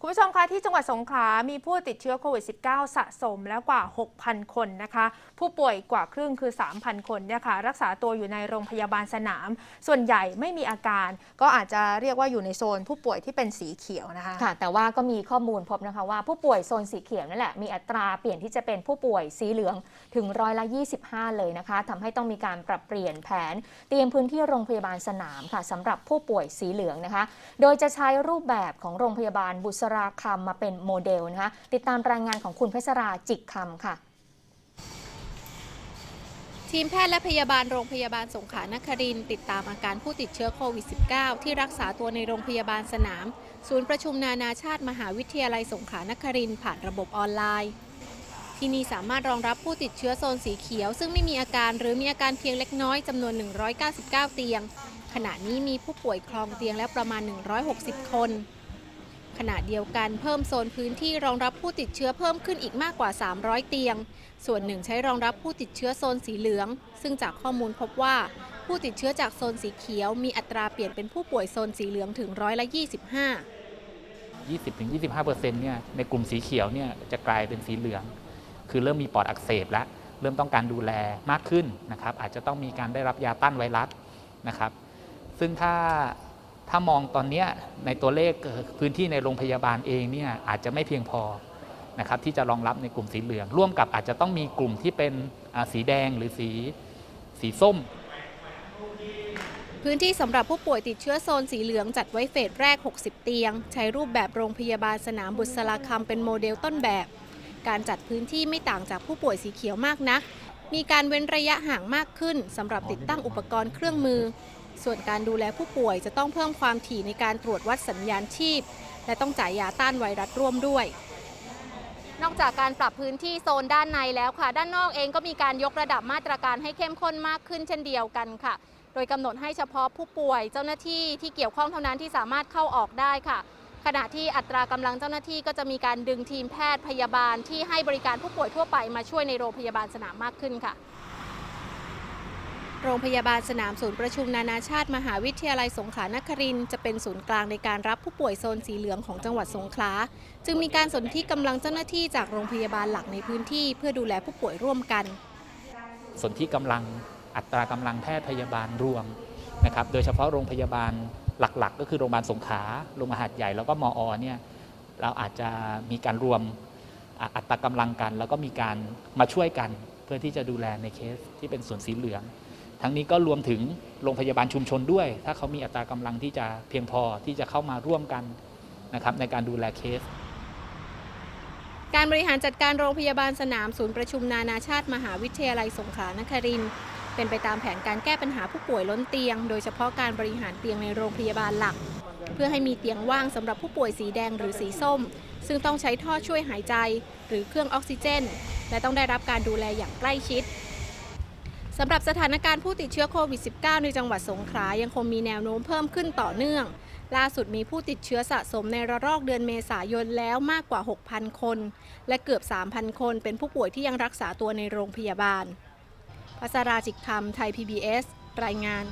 คุณผู้ชมคะที่จังหวัดสงขลา มีผู้ติดเชื้อโควิด -19 สะสมแล้วกว่า 6,000 คนนะคะ ผู้ป่วยกว่าครึ่งคือ 3,000 คนเนี่ยค่ะรักษาตัวอยู่ในโรงพยาบาลสนาม ส่วนใหญ่ไม่มีอาการ ก็อาจจะเรียกว่าอยู่ในโซนผู้ป่วยที่เป็นสีเขียวนะคะค่ะ แต่ว่าก็มีข้อมูลพบนะคะว่าผู้ป่วยโซนสีเขียวนั่นแหละมีอัตราเปลี่ยนที่จะเป็นผู้ป่วยสีเหลืองถึงร้อยละ 25 เลยนะคะทำให้ต้องมีการปรับเปลี่ยนแผน เตรียมพื้นที่โรงพยาบาลสนามค่ะสำหรับผู้ป่วยสีเหลืองนะคะ โดยจะใช้รูปแบบของโรงพยาบาลบุษราคำมาเป็นโมเดลนะคะติดตามรายงานของคุณเพชรราจิกคำค่ะทีมแพทย์และพยาบาลโรงพยาบาลสงขลานครินติดตามอาการผู้ติดเชื้อโควิด -19 ที่รักษาตัวในโรงพยาบาลสนาม ศูนย์ประชุมนานาชาติมหาวิทยาลัยสงขลานครินผ่านระบบออนไลน์ ที่นี่สามารถรองรับผู้ติดเชื้อโซนสีเขียว ซึ่งไม่มีอาการหรือมีอาการเพียงเล็กน้อยจำนวน 199 เตียง ขณะนี้มีผู้ป่วยคลองเตียงแล้วประมาณ 160 คน ขณะเดียวกันเพิ่มโซนพื้นที่รองรับผู้ติดเชื้อเพิ่มขึ้นอีกมากกว่า 300 เตียง ส่วนหนึ่งใช้รองรับผู้ติดเชื้อโซนสีเหลือง ซึ่งจากข้อมูลพบว่า ผู้ติดเชื้อจากโซนสีเขียว มีอัตราเปลี่ยนเป็นผู้ป่วยโซนสีเหลืองถึงร้อยละ 25 20-25%เนี่ยในกลุ่มสีเขียวเนี่ยจะกลายเป็นสีเหลือง คือเริ่มมีปอดอักเสบแล้วเริ่มต้องการดูแลมากขึ้นนะครับอาจจะต้องมีการได้รับยาต้านไวรัสนะครับซึ่งถ้า ถ้ามองตอนนี้ในตัวเลขพื้นที่ในโรงพยาบาลเองเนี่ยอาจจะไม่เพียงพอนะครับที่จะรองรับในกลุ่มสีเหลือง ร่วมกับอาจจะต้องมีกลุ่มที่เป็นสีแดงหรือสีสีส้ม พื้นที่สำหรับผู้ป่วยติดเชื้อโซนสีเหลืองจัดไว้เฟสแรก 60 เตียง ใช้รูปแบบโรงพยาบาลสนามบุษราคำเป็นโมเดลต้นแบบ การจัดพื้นที่ไม่ต่างจากผู้ป่วยสีเขียวมากนัก มีการเว้นระยะห่างมากขึ้นสำหรับติดตั้งอุปกรณ์เครื่องมือ ส่วนการดูแลผู้ป่วยจะต้องเพิ่มความถี่ในการตรวจวัดสัญญาณชีพ และต้องจ่ายยาต้านไวรัสร่วมด้วย นอกจากการปรับพื้นที่โซนด้านในแล้วค่ะ ด้านนอกเองก็มีการยกระดับมาตรการให้เข้มข้นมากขึ้นเช่นเดียวกันค่ะ โดยกำหนดให้เฉพาะผู้ป่วยเจ้าหน้าที่ที่เกี่ยวข้องเท่านั้นที่สามารถเข้าออกได้ค่ะขณะที่อัตรากำลังเจ้าหน้าที่ก็จะมีการดึงทีมแพทย์พยาบาลที่ให้บริการผู้ป่วยทั่วไปมาช่วยในโรงพยาบาลสนามมากขึ้นค่ะ โรงพยาบาลสนามศูนย์ประชุมนานาชาติมหาวิทยาลัยสงขลานครินจะเป็นศูนย์กลางในการรับผู้ป่วยโซนสีเหลืองของจังหวัดสงขลา จึงมีการสนที่กำลังเจ้าหน้าที่จากโรงพยาบาลหลักในพื้นที่ เพื่อดูแลผู้ป่วยร่วมกัน สนที่กำลังอัตรากำลังแพทย์พยาบาลรวมนะครับ โดยเฉพาะโรงพยาบาลหลักๆ ก็คือโรงพยาบาลสงขลาโรงพยาบาลใหญ่แล้วก็มอเนี่ยเราอาจจะมีการรวมอัตรากำลังกัน แล้วก็มีการมาช่วยกัน เพื่อที่จะดูแลในเคสที่เป็นส่วนสีเหลือง ทั้งนี้ก็รวมถึงโรงพยาบาลชุมชนด้วย ถ้าเขามีอัตรากำลังที่จะเพียงพอที่จะเข้ามาร่วมกันนะครับในการดูแลเคส การบริหารจัดการโรงพยาบาลสนามศูนย์ประชุมนานาชาติมหาวิทยาลัยสงขลานครินเป็นไปตามแผนการแก้ปัญหาผู้ป่วยล้นเตียง โดยเฉพาะการบริหารเตียงในโรงพยาบาลหลัก เพื่อให้มีเตียงว่างสำหรับผู้ป่วยสีแดงหรือสีส้ม ซึ่งต้องใช้ท่อช่วยหายใจ หรือเครื่องออกซิเจน และต้องได้รับการดูแลอย่างใกล้ชิด สำหรับสถานการณ์ผู้ติดเชื้อโควิด -19 ในจังหวัดสงขลายังคงมีแนวโน้มเพิ่มขึ้นต่อเนื่อง ล่าสุดมีผู้ติดเชื้อสะสมในระลอกเดือนเมษายนแล้วมากกว่า 6,000 คน และเกือบ 3,000 คนเป็นผู้ป่วยที่ยังรักษาตัวในโรงพยาบาลพัสราจิกธรรมไทย PBS รายงาน